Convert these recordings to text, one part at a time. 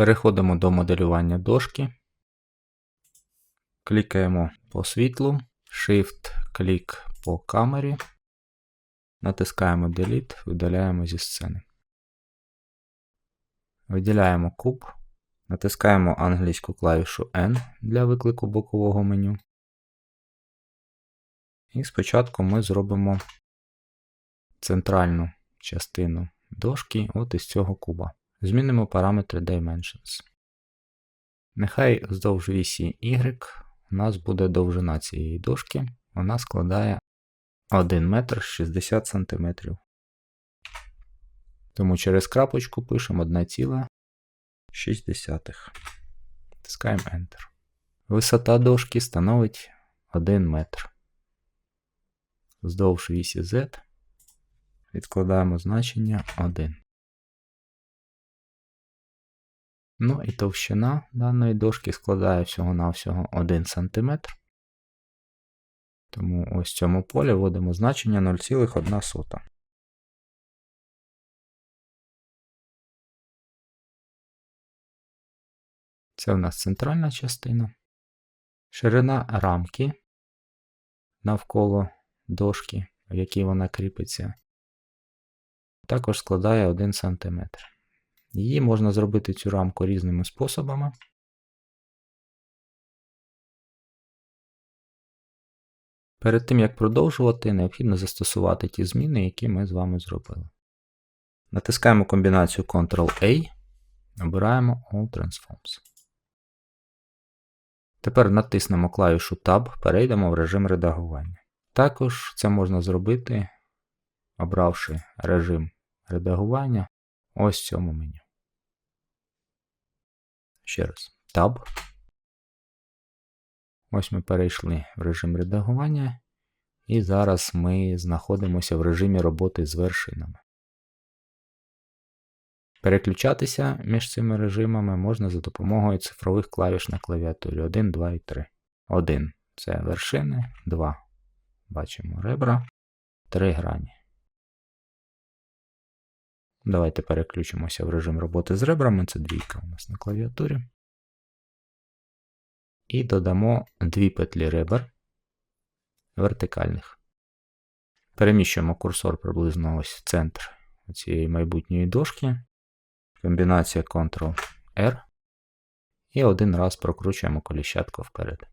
Переходимо до моделювання дошки. Клікаємо по світлу, Shift-клік по камері. Натискаємо Delete, видаляємо зі сцени. Виділяємо куб, натискаємо англійську клавішу N для виклику бокового меню. І спочатку ми зробимо центральну частину дошки от із цього куба. Змінимо параметри Dimensions. Нехай вздовж вісі Y у нас буде довжина цієї дошки. Вона складає 1 метр 60 см. Тому через крапочку пишемо 1,6. Тискаємо Enter. Висота дошки становить 1 метр. Вздовж вісі Z відкладаємо значення 1. Ну і товщина даної дошки складає всього-навсього 1 см. Тому ось в цьому полі вводимо значення 0,1. Це в нас центральна частина. Ширина рамки навколо дошки, в якій вона кріпиться, також складає 1 см. Її можна зробити цю рамку різними способами. Перед тим, як продовжувати, необхідно застосувати ті зміни, які ми з вами зробили. Натискаємо комбінацію Ctrl-A, обираємо All Transforms. Тепер натиснемо клавішу Tab, перейдемо в режим редагування. Також це можна зробити, обравши режим редагування ось цьому меню. Ще раз. Tab. Ось ми перейшли в режим редагування. І зараз ми знаходимося в режимі роботи з вершинами. Переключатися між цими режимами можна за допомогою цифрових клавіш на клавіатурі 1, 2 і 3. 1 це вершини, 2. Бачимо ребра, 3 грані. Давайте переключимося в режим роботи з ребрами. Це двійка у нас на клавіатурі. І додамо дві петлі ребер вертикальних. Переміщуємо курсор приблизно ось в центр цієї майбутньої дошки. Комбінація Ctrl-R. І один раз прокручуємо коліщатку вперед.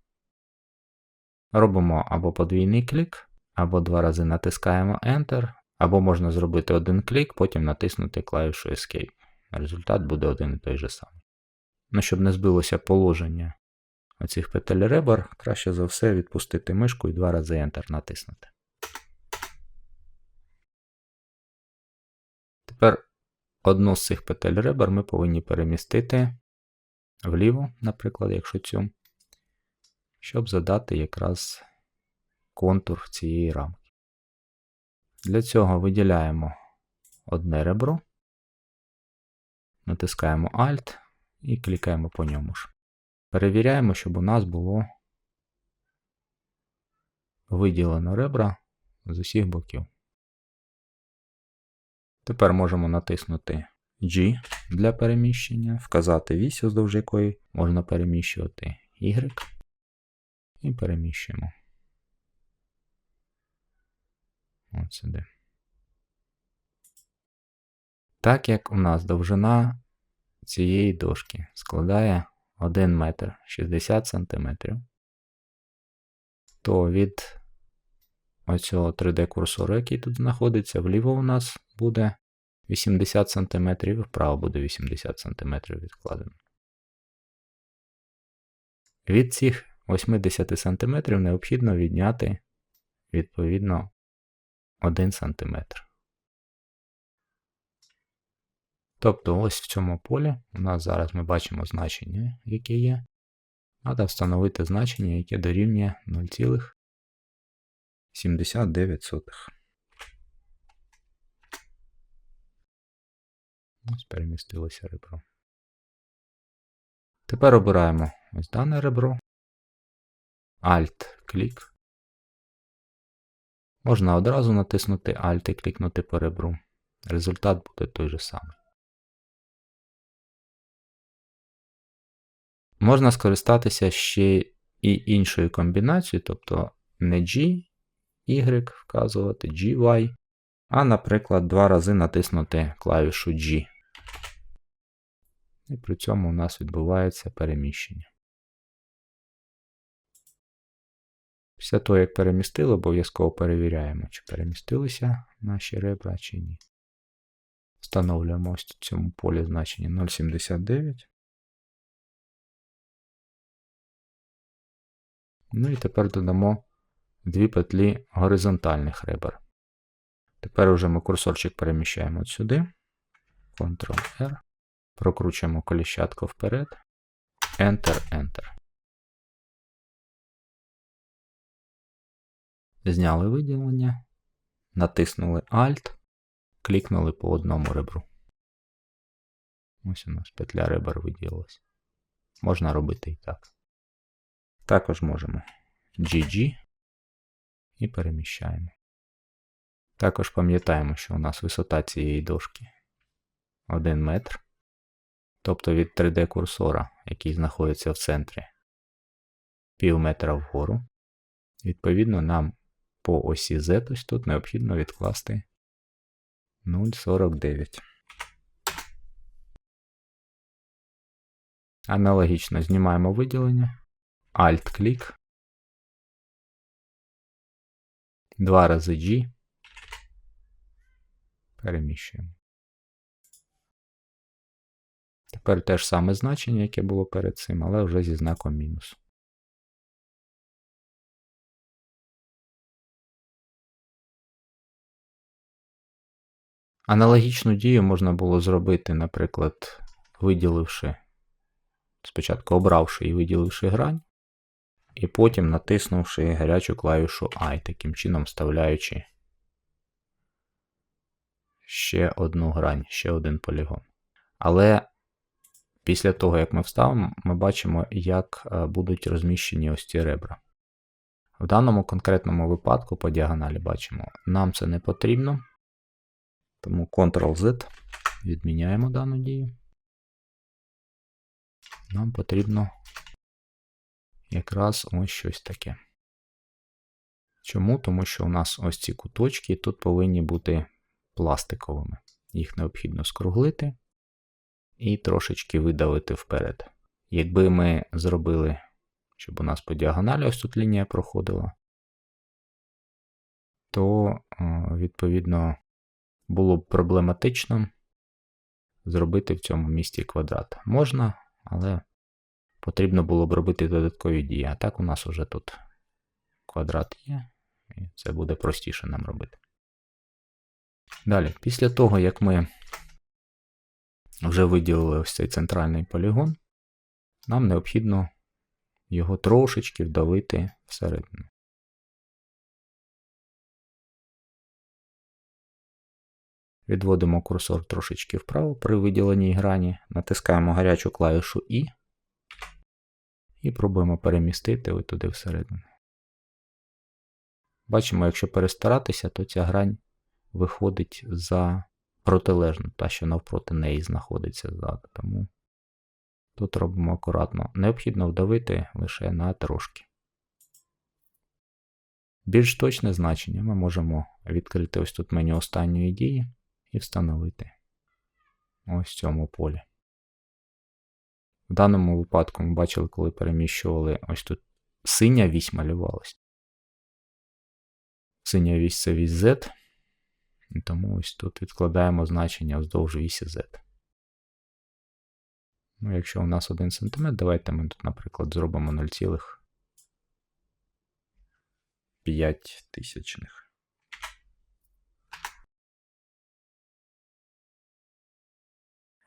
Робимо або подвійний клік, або два рази натискаємо Enter, або можна зробити один клік, потім натиснути клавішу Escape. Результат буде один і той же самий. Ну, щоб не збилося положення оцих петель ребер, краще за все відпустити мишку і два рази Enter натиснути. Тепер одну з цих петель ребер ми повинні перемістити вліво, наприклад, якщо цю, щоб задати якраз контур цієї рамки. Для цього виділяємо одне ребро, натискаємо Alt і клікаємо по ньому ж. Перевіряємо, щоб у нас було виділено ребра з усіх боків. Тепер можемо натиснути G для переміщення, вказати вісь, вздовж якої можна переміщувати Y і переміщуємо. От сюди. Так як у нас довжина цієї дошки складає 1 метр 60 см, то від оцього 3D-курсору, який тут знаходиться, вліво у нас буде 80 см, і вправо буде 80 см відкладено. Від цих 80 см необхідно відняти відповідно 1 см. Тобто ось в цьому полі у нас зараз ми бачимо значення, яке є. Треба встановити значення, яке дорівнює 0,79. Ось перемістилося ребро. Тепер обираємо ось дане ребро. Alt-клік. Можна одразу натиснути Alt і клікнути по ребру. Результат буде той же самий. Можна скористатися ще і іншою комбінацією, тобто не G, Y вказувати, GY, а, наприклад, два рази натиснути клавішу G. І при цьому у нас відбувається переміщення. Після того, як перемістили, обов'язково перевіряємо, чи перемістилися наші ребра, чи ні. Встановлюємо ось в цьому полі значення 0,79. Ну і тепер додамо дві петлі горизонтальних ребер. Тепер уже ми курсорчик переміщаємо сюди. Ctrl-R. Прокручуємо коліщатку вперед. Enter, Зняли виділення. Натиснули Alt. Клікнули по одному ребру. Ось у нас петля ребер виділилась. Можна робити і так. Також можемо GG і переміщаємо. Також пам'ятаємо, що у нас висота цієї дошки 1 метр. Тобто від 3D-курсора, який знаходиться в центрі, пів метра вгору. Відповідно, нам по осі Z ось тут необхідно відкласти 0,49. Аналогічно знімаємо виділення. Alt-клік. Два рази G. Переміщуємо. Тепер те ж саме значення, яке було перед цим, але вже зі знаком мінус. Аналогічну дію можна було зробити, наприклад, виділивши, спочатку обравши і виділивши грань, і потім натиснувши гарячу клавішу I, таким чином вставляючи ще одну грань, ще один полігон. Але після того, як ми вставимо, ми бачимо, як е, будуть розміщені ось ці ребра. В даному конкретному випадку по діагоналі бачимо, нам це не потрібно. Тому Ctrl-Z відміняємо дану дію. Нам потрібно якраз ось щось таке. Чому? Тому що у нас ось ці куточки тут повинні бути пластиковими. Їх необхідно скруглити і трошечки видавити вперед. Якби ми зробили, щоб у нас по діагоналі ось тут лінія проходила, то, відповідно, було б проблематично зробити в цьому місці квадрат. Можна, але потрібно було б робити додаткові дії. А так у нас вже тут квадрат є, і це буде простіше нам робити. Далі, після того, як ми вже виділили ось цей центральний полігон, нам необхідно його трошечки вдавити всередину. Відводимо курсор трошечки вправо при виділеній грані, натискаємо гарячу клавішу І і пробуємо перемістити ось туди всередину. Бачимо, якщо перестаратися, то ця грань виходить за протилежну, та, що навпроти неї знаходиться ззаду. Тому тут робимо акуратно. Необхідно вдавити лише на трошки. Більш точне значення ми можемо відкрити ось тут меню останньої дії і встановити ось в цьому полі. В даному випадку ми бачили, коли переміщували ось тут синя вісь малювалась. Синя вісь це вісь Z. І тому ось тут відкладаємо значення вздовж вісі Z. Ну, якщо у нас 1 см, давайте ми тут, наприклад, зробимо 0,5 тисячних.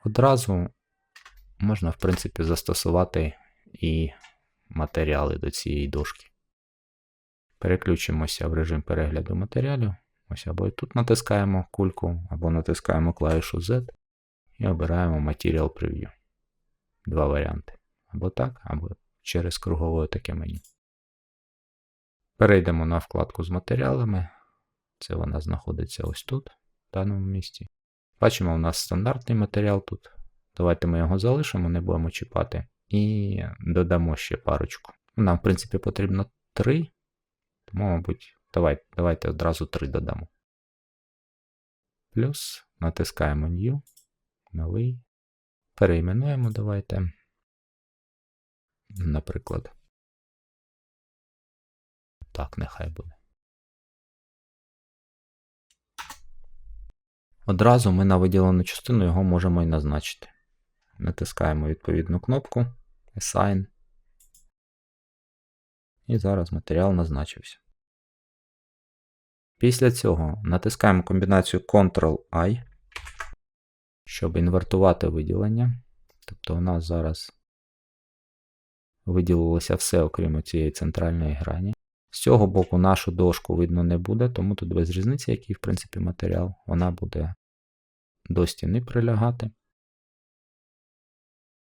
Одразу можна, в принципі, застосувати і матеріали до цієї дошки. Переключимося в режим перегляду матеріалів. Ось або тут натискаємо кульку, або натискаємо клавішу Z і обираємо Material Preview. Два варіанти. Або так, або через кругове таке меню. Перейдемо на вкладку з матеріалами. Це вона знаходиться ось тут, в даному місці. Бачимо, у нас стандартний матеріал тут. Давайте ми його залишимо, не будемо чіпати. і додамо ще парочку. Нам, в принципі, потрібно 3, тому, мабуть, давайте, давайте одразу 3 додамо. Плюс натискаємо New, новий. Перейменуємо, давайте. Наприклад. Так, нехай буде. Одразу ми на виділену частину його можемо і назначити. Натискаємо відповідну кнопку Assign. І зараз матеріал назначився. Після цього натискаємо комбінацію Ctrl-I, щоб інвертувати виділення. Тобто у нас зараз виділилося все, окрім цієї центральної грані. З цього боку нашу дошку видно не буде, тому тут без різниці, який, в принципі, матеріал, вона буде до стіни прилягати.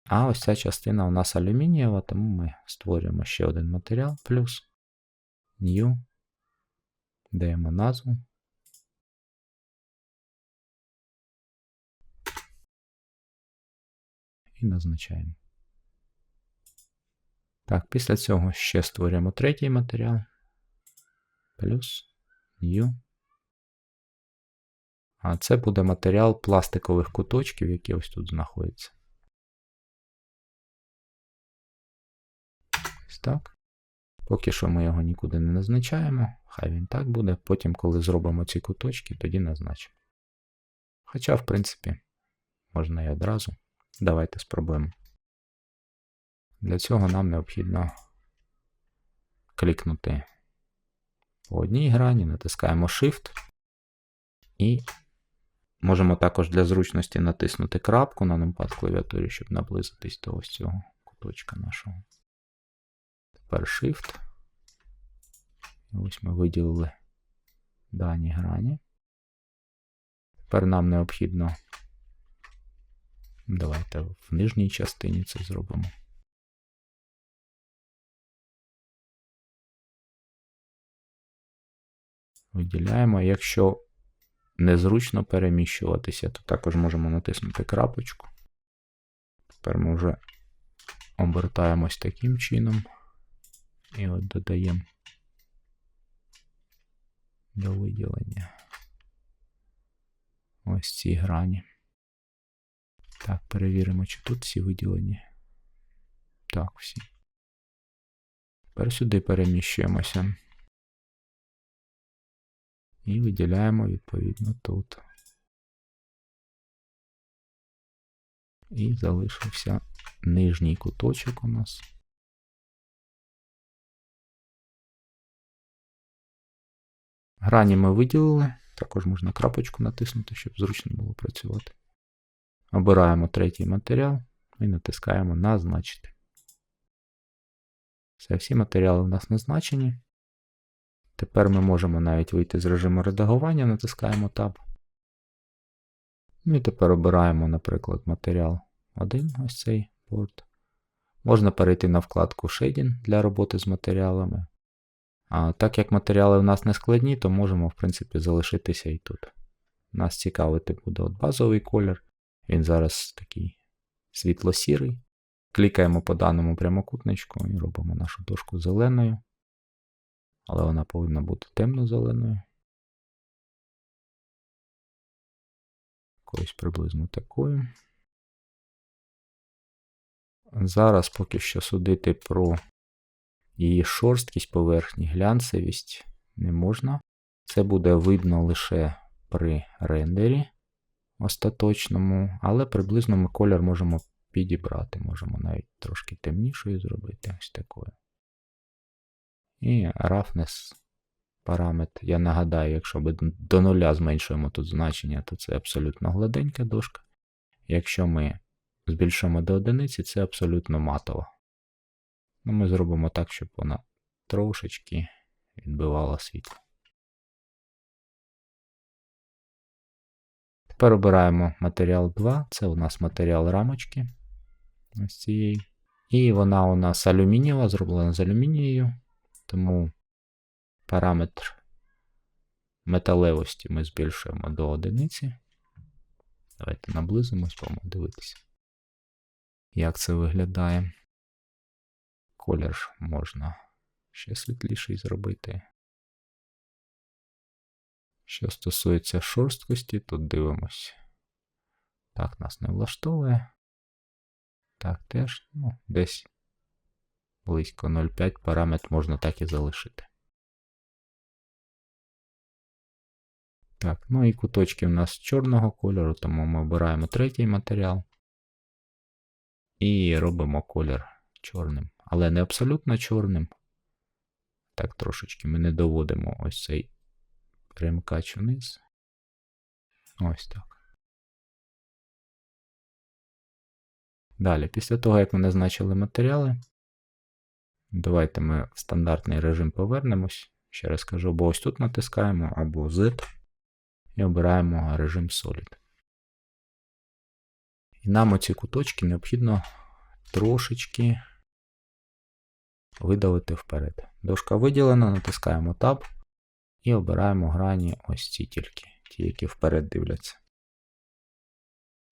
А ось ця частина у нас алюмінієва, тому ми створюємо ще один матеріал, плюс New, даємо назву. І назначаємо. Так, після цього ще створюємо третій матеріал. Плюс New. А це буде матеріал пластикових куточків, які ось тут знаходяться. Ось так. Поки що ми його нікуди не назначаємо. Хай він так буде. Потім, коли зробимо ці куточки, тоді назначимо. Хоча, в принципі, можна і одразу. Давайте спробуємо. Для цього нам необхідно клікнути по одній грані, натискаємо Shift і можемо також для зручності натиснути крапку на numpad клавіатурі, щоб наблизитись до ось цього куточка нашого. Тепер Shift. Ось ми виділили дані грані. Тепер нам необхідно. Давайте в нижній частині це зробимо. Виділяємо. Якщо незручно переміщуватися, то також можемо натиснути крапочку. Тепер ми вже обертаємось таким чином. І от додаємо до виділення ось ці грані. Так, перевіримо, чи тут всі виділені. Так, всі. Тепер сюди переміщуємося. І виділяємо відповідно тут. І залишився нижній куточок у нас. Грані ми виділили, також можна крапочку натиснути, щоб зручно було працювати. Обираємо третій матеріал і натискаємо Назначити. Все, всі матеріали у нас назначені. Тепер ми можемо навіть вийти з режиму редагування, натискаємо Tab. Ну і тепер обираємо, наприклад, матеріал 1, ось цей порт. Можна перейти на вкладку Shading для роботи з матеріалами. А так як матеріали у нас не складні, то можемо, в принципі, залишитися і тут. Нас цікавити буде от базовий колір. Він зараз такий світло-сірий. Клікаємо по даному прямокутничку і робимо нашу дошку зеленою. Але вона повинна бути темно-зеленою. Якоюсь приблизно такою. Зараз поки що судити про її шорсткість поверхні, глянцевість не можна. Це буде видно лише при рендері остаточному, але приблизно ми колір можемо підібрати. Можемо навіть трошки темнішою зробити ось такою. І roughness параметр. Я нагадаю, якщо ми до нуля зменшуємо тут значення, то це абсолютно гладенька дошка. Якщо ми збільшуємо до одиниці, це абсолютно матова. Ну, Ми зробимо так, щоб вона трошечки відбивала світло. Тепер обираємо матеріал 2, це у нас матеріал рамочки. Ось цієї. І вона у нас алюмінієва, зроблена з алюмінією. Тому параметр металевості ми збільшуємо до одиниці. Давайте наблизимось, будемо дивитися, як це виглядає. колір можна ще світліший зробити. Що стосується шорсткості, тут дивимось. Так, нас не влаштовує. Так, теж, ну, десь близько 0,5 параметр можна так і залишити. Так, ну і куточки у нас чорного кольору, тому ми обираємо третій матеріал і робимо колір чорним. Але не абсолютно чорним. Так, трошечки ми не доводимо ось цей перемикач вниз. Ось так. Далі, після того, як ми назначили матеріали, давайте ми в стандартний режим повернемось. Ще раз кажу, або ось тут натискаємо, або Z і обираємо режим Solid. І нам оці куточки необхідно трошечки видалити вперед. Дошка виділена, натискаємо Tab і обираємо грані ось ці тільки, ті, які вперед дивляться.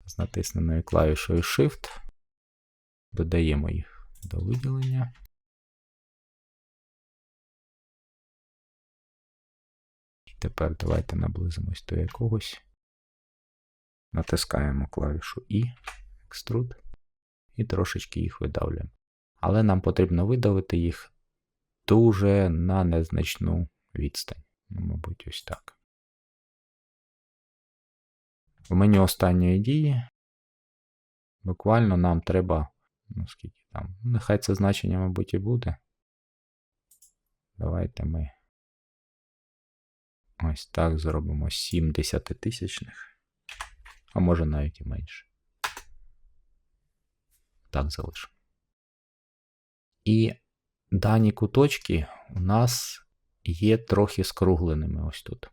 З натисненою клавішою Shift додаємо їх до виділення. Тепер давайте наблизимось до якогось. Натискаємо клавішу І, Extrude, і трошечки їх видавлюємо. Але нам потрібно видавити їх дуже на незначну відстань. Ну, мабуть, ось так. В меню останньої дії буквально нам треба, ну скільки там, нехай це значення, мабуть, і буде. Давайте ми ось так зробимо 7 десятитисячних, а може навіть і менше. Так залишимо. І дані куточки у нас є трохи скругленими ось тут.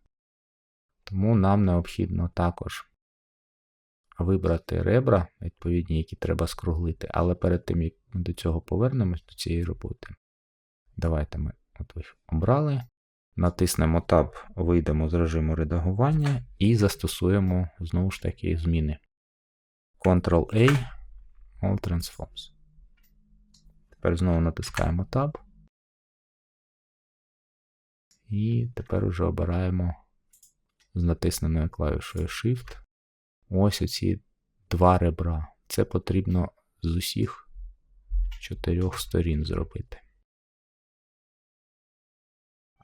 Тому нам необхідно також вибрати ребра, відповідні, які треба скруглити. Але перед тим, як ми до цього повернемось до цієї роботи, давайте ми от їх обрали. Натиснемо Tab, вийдемо з режиму редагування і застосуємо знову ж таки зміни. Ctrl-A, All Transforms. Тепер знову натискаємо Tab. І тепер уже обираємо з натисненою клавішою Shift. Ось оці два ребра. Це потрібно з усіх чотирьох сторін зробити.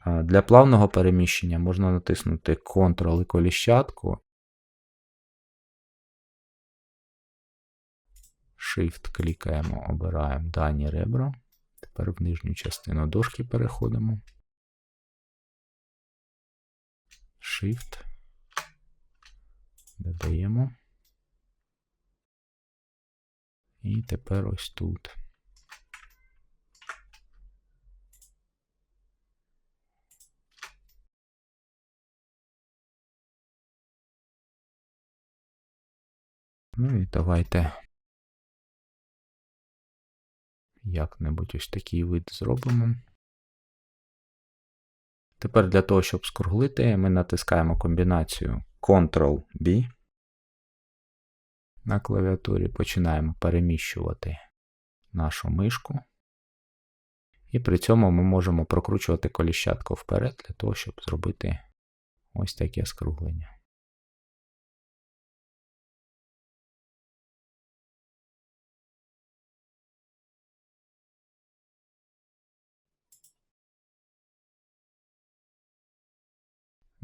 Для плавного переміщення можна натиснути Ctrl і коліщатку. Shift клікаємо, обираємо дані ребра. Тепер в нижню частину дошки переходимо. Shift. Додаємо. І тепер ось тут. Ну і давайте як-небудь ось такий вид зробимо. Тепер для того, щоб скруглити, ми натискаємо комбінацію Ctrl-B. На клавіатурі починаємо переміщувати нашу мишку. І при цьому ми можемо прокручувати коліщатку вперед для того, щоб зробити ось таке скруглення.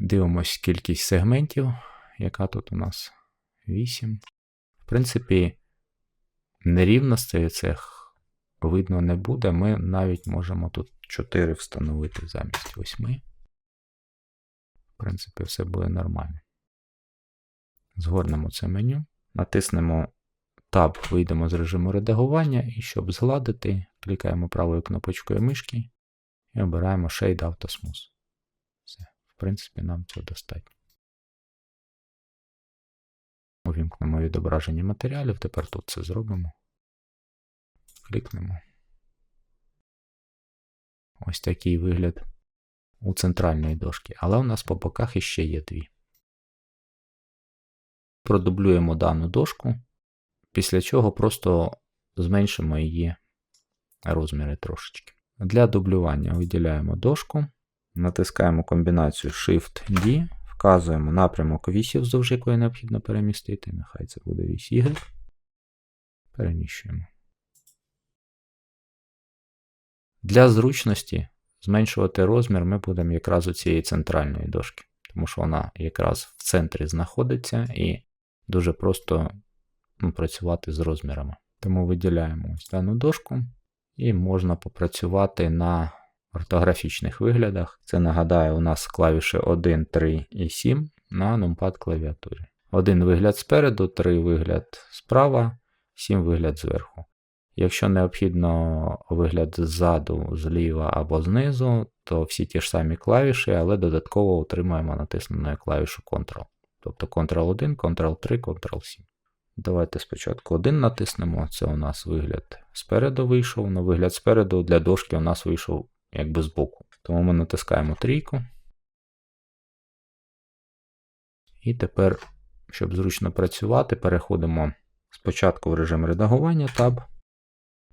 Дивимось кількість сегментів, яка тут у нас 8. В принципі, нерівностей цих видно не буде. Ми навіть можемо тут 4 встановити замість 8. В принципі, все буде нормально. Згорнемо це меню, натиснемо Tab, вийдемо з режиму редагування, і щоб згладити, клікаємо правою кнопочкою мишки і обираємо Shade Auto Smooth. Принципі, нам цього достатньо. Увімкнемо відображення матеріалів, тепер тут це зробимо. Клікнемо. Ось такий вигляд у центральної дошки, але у нас по боках іще є дві. Продублюємо дану дошку, після чого просто зменшимо її розміри трошечки. Для дублювання виділяємо дошку, натискаємо комбінацію Shift-D, вказуємо напрямок вісі, вздовж якої необхідно перемістити. Нехай це буде вісь Y. Переміщуємо. Для зручності зменшувати розмір ми будемо якраз у цієї центральної дошки, тому що вона якраз в центрі знаходиться і дуже просто ну, працювати з розмірами. Тому виділяємо ось дану дошку і можна попрацювати на ортографічних виглядах. Це нагадаю, у нас клавіші 1, 3 і 7 на numpad клавіатурі. Один вигляд спереду, 3 вигляд справа, 7 вигляд зверху. Якщо необхідно вигляд ззаду, зліва або знизу, то всі ті ж самі клавіші, але додатково утримуємо натисненою клавішу Ctrl. Тобто Ctrl-1, Ctrl-3, Ctrl-7. Давайте спочатку один натиснемо. Це у нас вигляд спереду вийшов. На вигляд спереду для дошки у нас вийшов якби збоку. Тому ми натискаємо трійку. І тепер, щоб зручно працювати, переходимо спочатку в режим редагування Tab.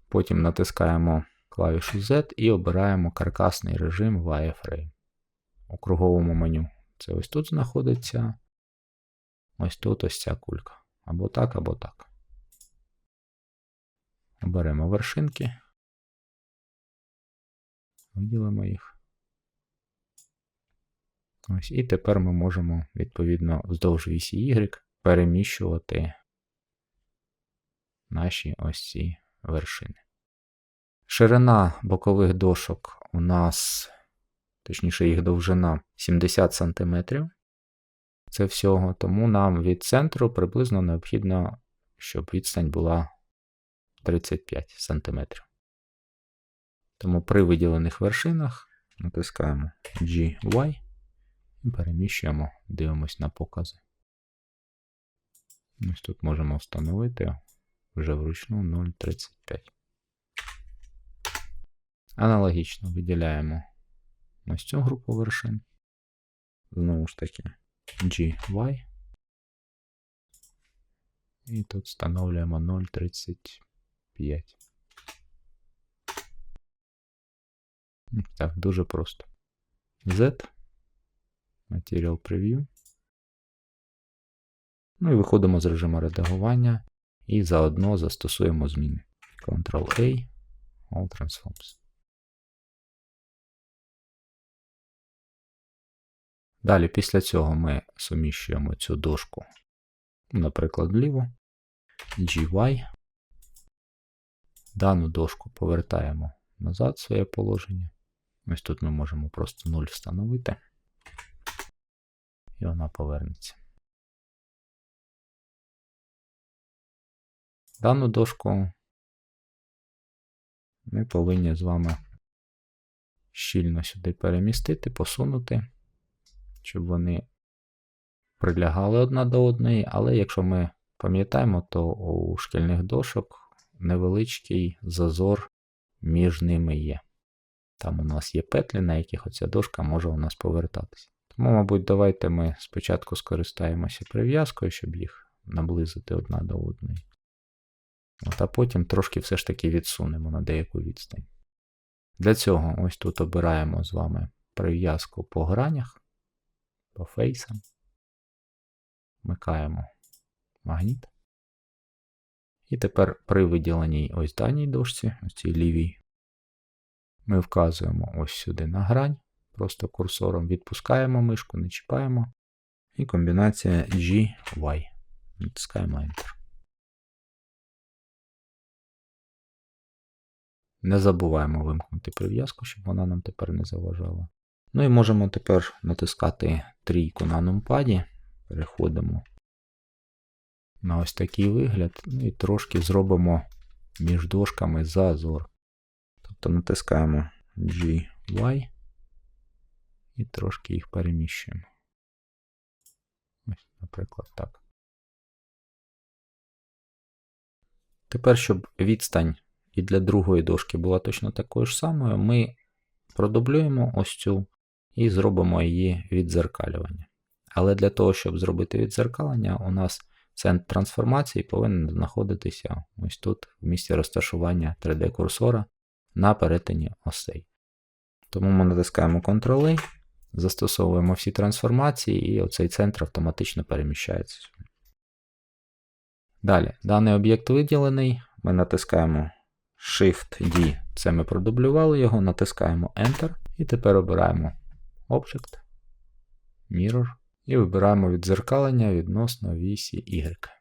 Потім натискаємо клавішу Z і обираємо каркасний режим Wireframe. У круговому меню. Це ось тут знаходиться. Ось тут ось ця кулька. Або так, або так. Оберемо вершинки. Виділимо їх. Ось, І тепер ми можемо, відповідно, вздовж вісі Y переміщувати наші ось ці вершини. Ширина бокових дошок у нас, точніше, їх довжина 70 см. Це всього, тому нам від центру приблизно необхідно, щоб відстань була 35 см. Тому при виділених вершинах натискаємо GY і переміщуємо, дивимось на покази. Ось тут можемо встановити вже вручну 0,35. Аналогічно виділяємо ось цю групу вершин. Знову ж таки, GY. І тут встановлюємо 0,35. Так, дуже просто. Z. Material Preview. Ну і виходимо з режиму редагування і заодно застосуємо зміни. Ctrl-A, All Transforms. Далі, після цього ми суміщуємо цю дошку, наприклад, вліво, GY. Дану дошку повертаємо назад в своє положення. Ось тут ми можемо просто 0 встановити, і вона повернеться. Дану дошку ми повинні з вами щільно сюди перемістити, посунути, щоб вони прилягали одна до одної, але якщо ми пам'ятаємо, то у шкільних дошок невеличкий зазор між ними є. Там у нас є петлі, на яких оця дошка може у нас повертатися. Тому, мабуть, давайте ми спочатку скористаємося прив'язкою, щоб їх наблизити одна до одної. От, А потім трошки все ж таки відсунемо на деяку відстань. Для цього ось тут обираємо з вами прив'язку по гранях, по фейсам. Вмикаємо магніт. І тепер при виділеній ось даній дошці, ось цій лівій, ми вказуємо ось сюди на грань. Просто курсором відпускаємо мишку, не чіпаємо. І комбінація GY. Натискаємо Enter. Не забуваємо вимкнути прив'язку, щоб вона нам тепер не заважала. Ну і можемо тепер натискати трійку на нумпаді. Переходимо на ось такий вигляд. Ну і трошки зробимо між дошками зазор. Тобто натискаємо GY і трошки їх переміщуємо. Ось, наприклад, так. Тепер, щоб відстань і для другої дошки була точно такою ж самою, ми продублюємо ось цю і зробимо її відзеркалювання. Але для того, щоб зробити відзеркалення, у нас центр трансформації повинен знаходитися ось тут, в місці розташування 3D-курсора на перетині осей. Тому ми натискаємо Ctrl-A, застосовуємо всі трансформації, і оцей центр автоматично переміщається. Далі, даний об'єкт виділений, ми натискаємо Shift-D, це ми продублювали його, натискаємо Enter, і тепер обираємо Object, Mirror, і вибираємо віддзеркалення відносно вісі Y.